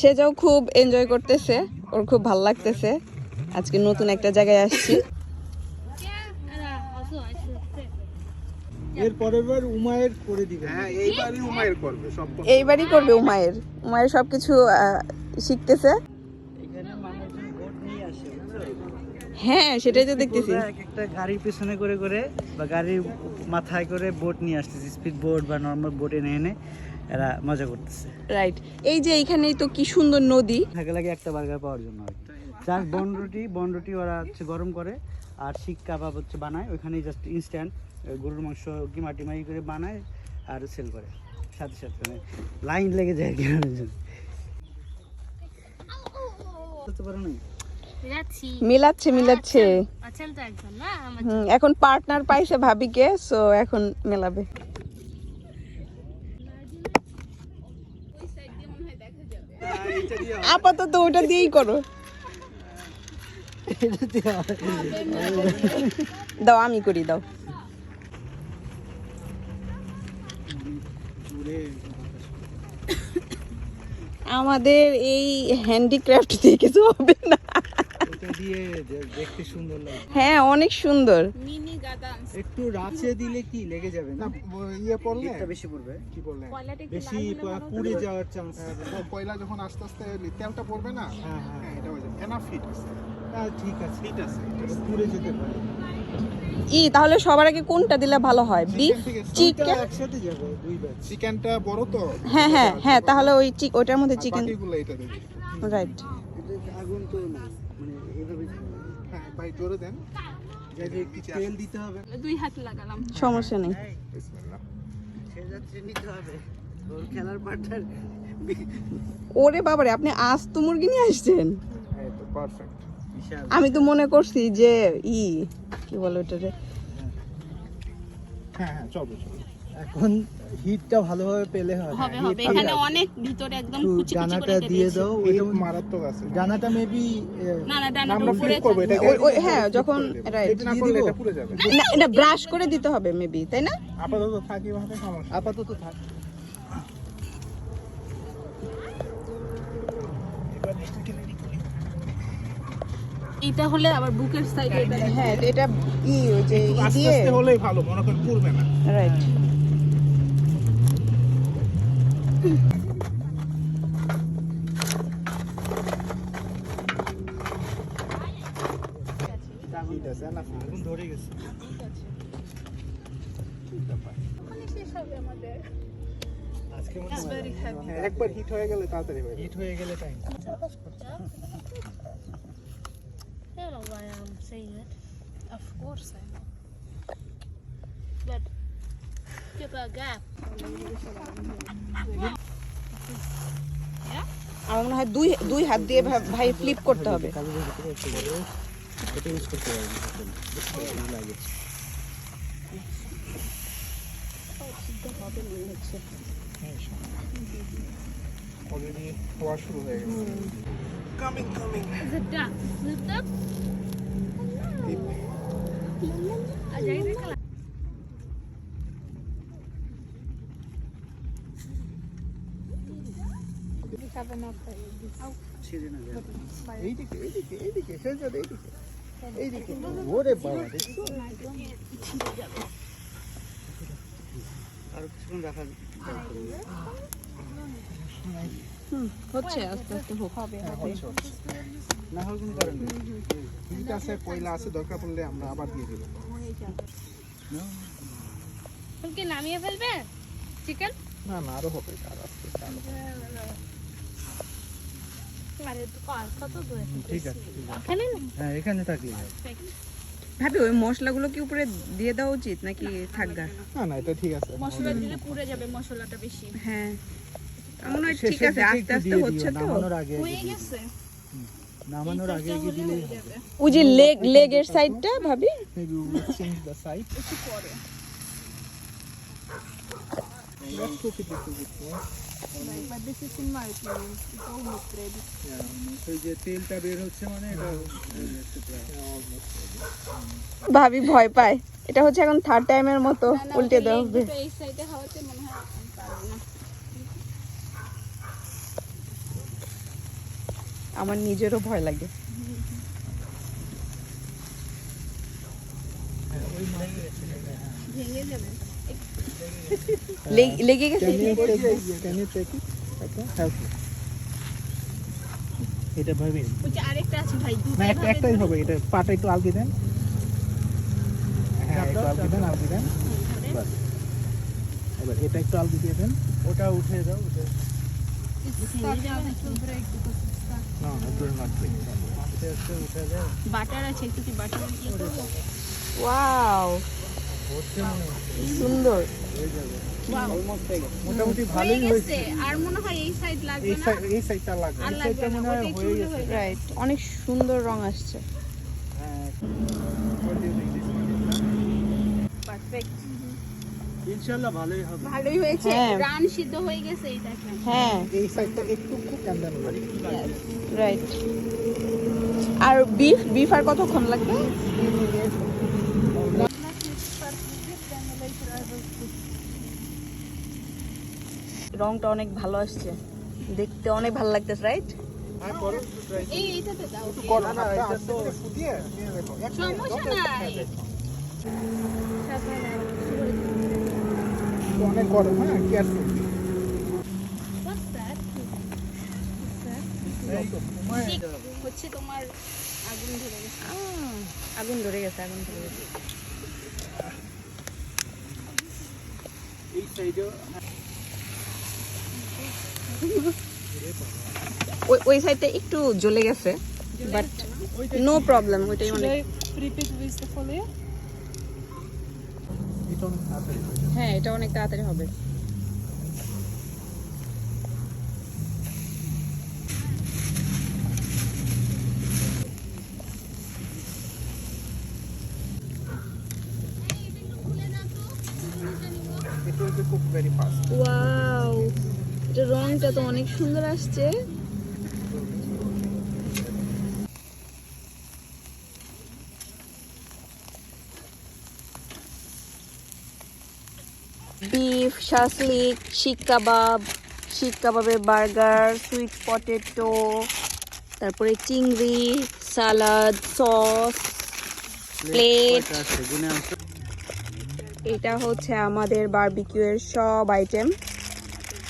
সেটাও খুব এনজয় করতেছে ওর খুব ভালো লাগতেছে। আজকে নতুন একটা জায়গায় আসছি। এর পরের বার উমায়ের করে দিবে। হ্যাঁ এইবারই করবে এইবারই করবে উমায়ের। উমায়ের সবকিছু শিখতেছে। নিয়ে হ্যাঁ সেটাই তো দেখতেছি। এক একটা গাড়ির পেছনে করে করে বা গাড়ির মাথায় করে বোট নিয়ে আসতেছে স্পিড বোট বা নর্মাল বোট এনে এনে। এরা মজা করতেছে। রাইট এই যে এইখানেই তো কি সুন্দর নদী। থাকে লাগে একটা বার্গার পাওয়ার জন্য জাস্ট বন রুটি বন রুটি ওরা হচ্ছে গরম করে আর শিক কাবাব হচ্ছে বানায়। ওইখানেই জাস্ট ইনস্ট্যান্ট গরুর মাংস কি মাটি মাটি করে বানায় আর সেল করে। সাথে সাথে মানে লাইন লেগে যায় কেনার জন্য বুঝতে পারো না যাচ্ছি মিলাচ্ছে মিলাচ্ছে। এখন পার্টনার পাইছে ভাবিকে সো এখন মেলাবে। আপাতত ওটা দিয়েই করো। দাও, আমি করি, দাও। আমাদের এই হ্যান্ডিক্রাফট দিয়ে কিছু হবে না। দিয়ে দেখতে সুন্দর লাগে। হ্যাঁ অনেক সুন্দর। একটু রাচে দিলে কি লেগে যাবে না? ইয়ে পড়লে? বেশি পড়বে। কি বেশি পুড়ে যাওয়ার চান্স হ্যাঁ, কয়লা যখন আস্তে আস্তে তেলটা পড়বে না হ্যাঁ হ্যাঁ হ্যাঁ এটা হয়ে যাবে। এনাফ হিট আছে। ঠিক আছে। হিট আছে পুড়ে যেতে পারে। ই তাহলে সবার আগে কোনটা দিলে ভালো হয়? বিফ চিকেন একসাথে যাবে দুই ব্যাচ চিকেনটা বড় তো। হ্যাঁ হ্যাঁ হ্যাঁ তাহলে ওই চিক ওটার মধ্যে চিকেন বাকিগুলো এটা রাইট আগুন তো না ভাই জোরে দেন। যাতে একটু তেল দিতে হবে। দুই হাত লাগালাম। সমস্যা নেই। ওর বাবারে আপনি আজ তো মুরগি নিয়ে আসছেন? আমি তো মনে করছি যে ই কি বলে ওটারে? হ্যাঁ হ্যাঁ চলবে চলবে এখন হিটটা ভালোভাবে পেলে হবে হবে। হবে এখানে অনেক ভিতরে একদম কুচি কুচি করে দিয়ে দাও ওইটা মারাত্মক আছে। ডানাটা মেবি না না না, আমরা উপরে ফ্লিপ করব এটা ওই হ্যাঁ যখন রাইট এটা না করলে এটা পুড়ে যাবে। না এটা ব্রাশ করে দিতে হবে মেবি তাই না? আপাতত থাকি ভাবে সমস্যা আপাতত থাক। এটা হলে আবার বুকের সাইডে হ্যাঁ এটা ই ওই যে ই দিয়ে। আস্তে হলেই ভালো মনে করেন না। রাইট ধরে গেছে আজকে মনে হয় হ্যাঁ, একবার হিট হয়ে গেলে তাড়াতাড়ি হিট হয়ে গেলে time I know why I'm saying it. Of course I know. But give a gap. আমার মনে হয় দুই দুই হাত দিয়ে ভাই ফ্লিপ করতে হবে। অলরেডি হওয়া শুরু হয়ে গেছে। কামিং কামিং না যায় এইদিকে এইদিকে এইদিকে শেষজাদ এইদিকে এইদিকে। ওরে বাবা আর কিছুক্ষণ রাখা হচ্ছে আস্তে আস্তে হবে না হলে কোনো কারণ নেই। হিট আছে কয়লা আছে দরকার পড়লে আমরা আবার দিয়ে দেবো। কি নামিয়ে ফেলবে? চিকেন? না না আরও হবে আর আস্তে আস্তে। আরও হবে। কত- দূরে ঠিক আছে ঠিক না হ্যাঁ এখানে থাকলে ভাবি ওই মশলাগুলো কি উপরে দিয়ে দেওয়া উচিত নাকি থাকগা না না এটা ঠিক আছে। মশলা দিলে পুড়ে যাবে মশলাটা বেশি। হ্যাঁ মনে হয় ঠিক আছে আস্তে আস্তে হচ্ছে তো। হয়ে গেছে? নামানোর আগে আগে দিলে ওই যে লেগ লেগের সাইডটা ভাবি? Maybe we will change the side. Let's cook it little bit more. যে তেলটা বের হচ্ছে মানে এটা ভাবি ভয় পায়। এটা হচ্ছে এখন থার্ড টাইমের মতো উল্টে দেওয়া হবে। এই সাইডে হওয়াতে মনে হয় আমি পারব না। আমার নিজেরও ভয় লাগে। ভেঙে যাবে। লেগ- লেগে গেছে. এটা ভাবি আরেকটা আছে ভাই না একটা একটাই হবে এটা পাটা একটু আলগি দেন হ্যাঁ একটু আলগি দেন আলগি দেন বাস এবার এটা একটু আলগি দিয়ে দেন ওটা উঠে বাটার আছে একটু কি বাটার ওয়াও সুন্দর হয়ে যাবে Wow. অলমোস্ট হয়ে গেছে মোটামুটি ভালোই হয়েছে আর মনে হয় এই সাইড লাগবে এই সাইড এই সাইডটা লাগবে এই সাইডটা মনে হয় হয়ে গেছে রাইট অনেক সুন্দর রং আসছে? পারফেক্ট ইনশাআল্লাহ ভালোই হবে ভালোই হয়েছে হ্যাঁ। রান সিদ্ধ হয়ে গেছে এই দেখেন হ্যাঁ। এই সাইডটা একটু খুব কান্দানো লাগে। রাইট আর বিফ বিফ আর কতক্ষণ লাগবে? রংটা অনেক ভালো আসছে। দেখতে অনেক ভালো লাগতেছে রাইট হ্যাঁ। একটু অনেক গরম হ্যাঁ কেয়ারফুল হচ্ছে তোমার আগুন ধরে গেছে। আগুন ধরে গেছে আগুন ধরে গেছে। এই ওই ওই সাইডটা একটু জ্বলে গেছে বাট নো প্রবলেম ওইটাই অনেক। হয়ে। হ্যাঁ এটা অনেক তাড়াতাড়ি হবে। It will be cooked very fast. Wow এটা রংটা তো অনেক সুন্দর আসছে। বিফ শাসলিক শিক কাবাব শিক কাবাবের বার্গার সুইট পটেটো তারপরে চিংড়ি সালাদ সস প্লেট এটা হচ্ছে আমাদের বারবিকিউ এর সব আইটেম